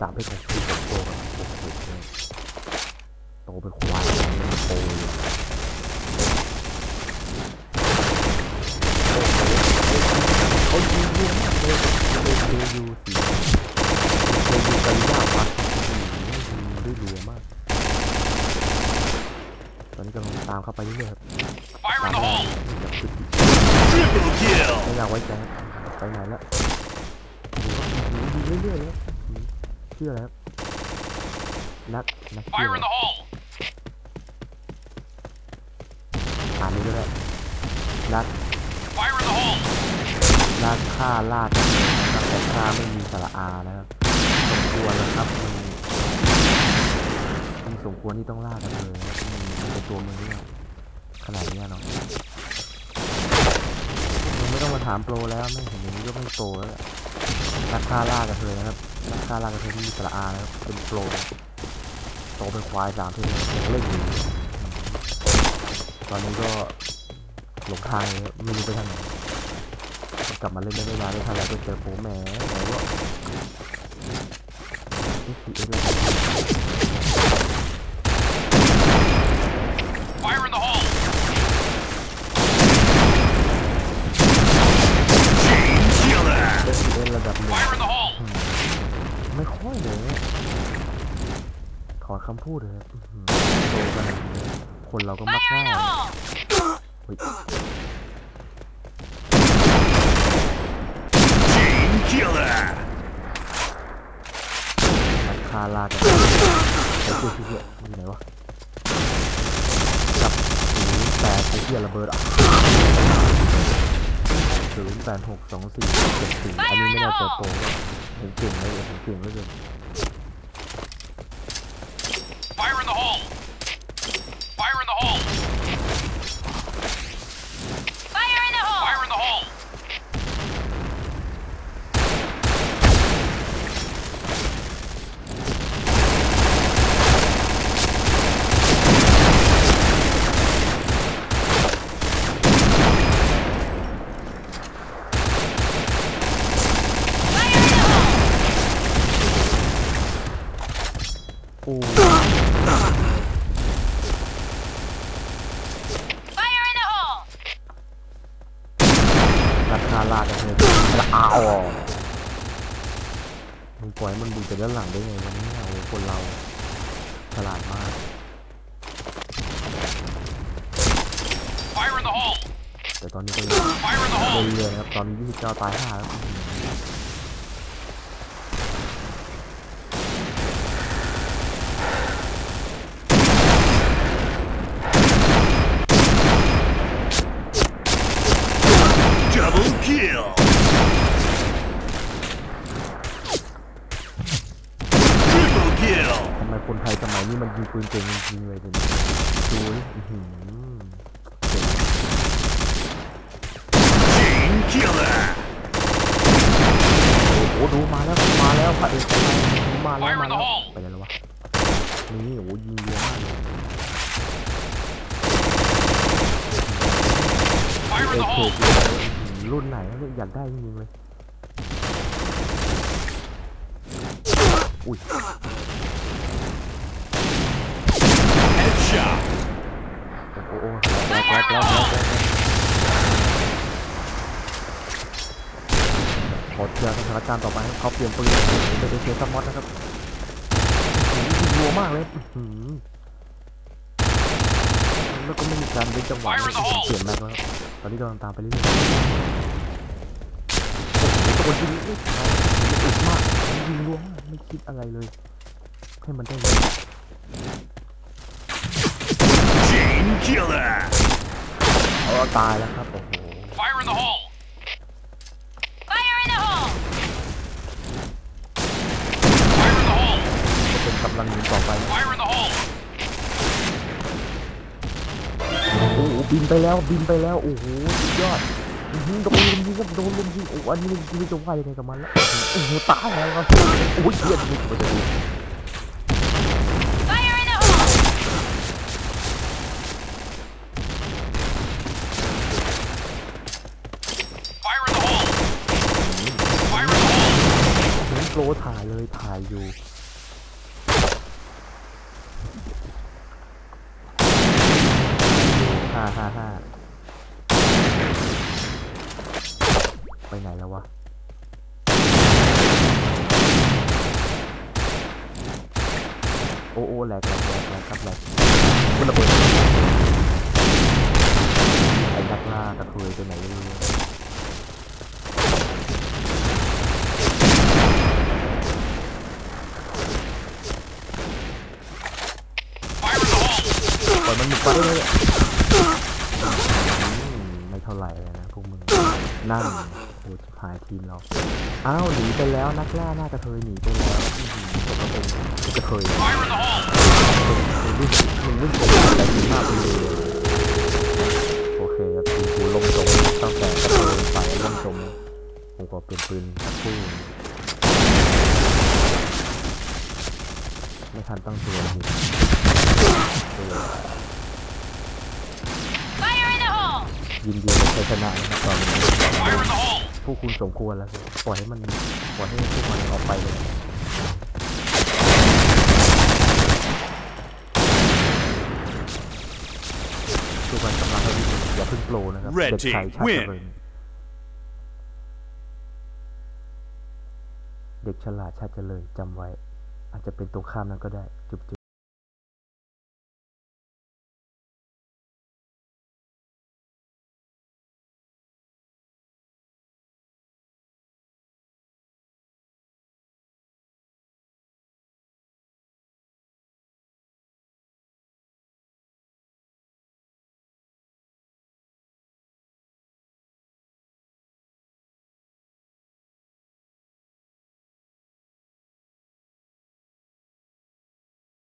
สามเพชรของคุณผมโตกับโอ้โหโตเป็นควายโตเลยโอ้โหเขายิงยอะมากเลยเคยูสีเคยูกันยากปัดยิงได้รัวมาก ตอนนี้กำลังตามเข้าไปเรื่อยๆครับตามไม่อยากไว้ใจไปไหนแล้วดูครับยิงเรื่อยๆเลย ชื่ออะไรครับนักนักชื่อ Fire อะไร in the hole! อ่านนี้ก็ได้นัก Fire in the hole! นักฆ่าล่ากันนักแต่ฆ่าไม่มีสระอานะครับสมควรแล้วครับมันมันสมควรที่ต้องล่ากันเลยนะครับมันเป็นตัวมึงเนี่ยขนาดเนี้ยเนาะมึงไม่ต้องมาถามโปรแล้วไม่เห็นอย่างนี้ก็ไม่โปรแล้วแหละนักฆ่าล่ากันเลยนะครับ นักฆ่าล่ากระเทยที่มีสระอานะครับเป็นโปรโตเป็นควายสามทีเล่นอยู่ตอนนี้ก็หลงทางเลยไม่รู้ไปทางไหนกลับมาเล่นได้ไม่นานไม่ทันแล้วก็เจอโปรแหมไหนวะนี่คืออะไร Fire in the hole! Chain killer! เล่นระดับหนึ่ง Fire in the hole! ไม่ค่อยเลยถ อนคำพูดเลยอื้อหือโตขนาดนี้คนเราก็มักง่ายคาลากันไอ้เชี่ยเชี่ยอยู่ไหนวะจับศูนย์แปดไอ้เชี่ยระเบิดอะศูนย์แปดหกสองสี่เจ็ดสี่อันนี้ไม่ได้ใจโปรว่าผมเก่งเลยผมเก่งเลย Fire in the hole! Fire in the hole! Fire in the hole! Fire in the hole! โลากันเลยละอ้าวมึงปล่อยมันบุกจากด้านหลังได้ไงวันนี้โอ้คนเราฉลาดมาก แต่ตอนนี้ก็ Fire in the hole! เรื่อยๆครับตอนนี้29ตาย5แล้วอื้อหือ Double kill! Triple kill! ทำไมคนไทยสมัยนี้มันยิงปืนเก่งจริงๆเลยเดี๋ยวนี้ดูดิอื้อหือเก่ง Chain killer! โอ้โหดูมาแล้วมาแล้วพระเอกของเรามาแล้ว Fire in มา the แล้ว hole ไปไหนแล้ววะนี่โอ้โหยิงเยอะมากเลย Fire เอ in the เค hole! รุ่นไหนวะอยากได้จริงเลย อุ้ยโอ้โหแรกแรกแกแรกแรกขอเชียร์สถานการณ์ต่อไปให้เขาเปลี่ยนปืนเป็นเชียร์ซัมมอสนะครับรัวมากเลยแล้วก็ไม่มีการเว้นจังหวะเลยเปลี่ยนแม็กแล้วครับตอนนี้กำลังตามไปเรื่อย ๆโอ้โหตะโกนยิงอุ๊ยอึดมากยิงรัวมากไม่คิดอะไรเลย ให้มันได้เลย Chain killer! เอาตายแล้วครับโอ้โห Fire in the hole! Fire in the hole! Fire in the hole! ก็เป็นกำลังหนุนต่อไป Fire in the hole! โอ้โหบินไปแล้วบินไปแล้วโอ้โหสุดยอด ยิงโดนลุมยิงครับโดนลุมยิงโอ้อันนี้ไม่งจะว่ายังไงกับมันล้วโอ้โหตายแล้วครับโอ้ยเยี่ยมเลยผมจะดูโลถ่ายเลยถ่ายอยู่ห้าห้าห้า ไปไหนแล้ววะโอ้โอ้แหลกแหลกแหลกแหลกครับแหลกมันระเบิดไอ้นักล่ากระเทยไปไหนไม่รู้ปล่อยมันหมุดไปเลยไม่เท่าไหร่เลยนะพวกมึงนั่น โอ้ชิบหายทีมเรา อ้าวหนีไปแล้วนักล่าหน้ากระเทยหนีไปแล้วอื้อหือผมก็เป็นกระเทย Fire in the hole! มึงวิ่งมึงวิ่งผมอะไรดีมากเลยโอเคครับทีมกูลงจมตั้งแต่กระเทยไปลงจมผมก็เปลี่ยนปืนสักครู่ไม่ทันตั้งตัวเลยเออ Fire in the hole! ยินดีกับชัยชนะนะครับตอนนี้ Fire in the hole! ผู้คุณสมควรแล้วสิปล่อยให้มันปล่อยให้พวกมันออกไปเลยทุกคนกำลังให้ดีอย่าเพิ่งโปรนะครับ Red เด็กไทย team ชาติ win เจริญเด็กฉลาดชาติเจริญจำไว้ อาจจะเป็นตรงข้ามนั้นก็ได้จุบ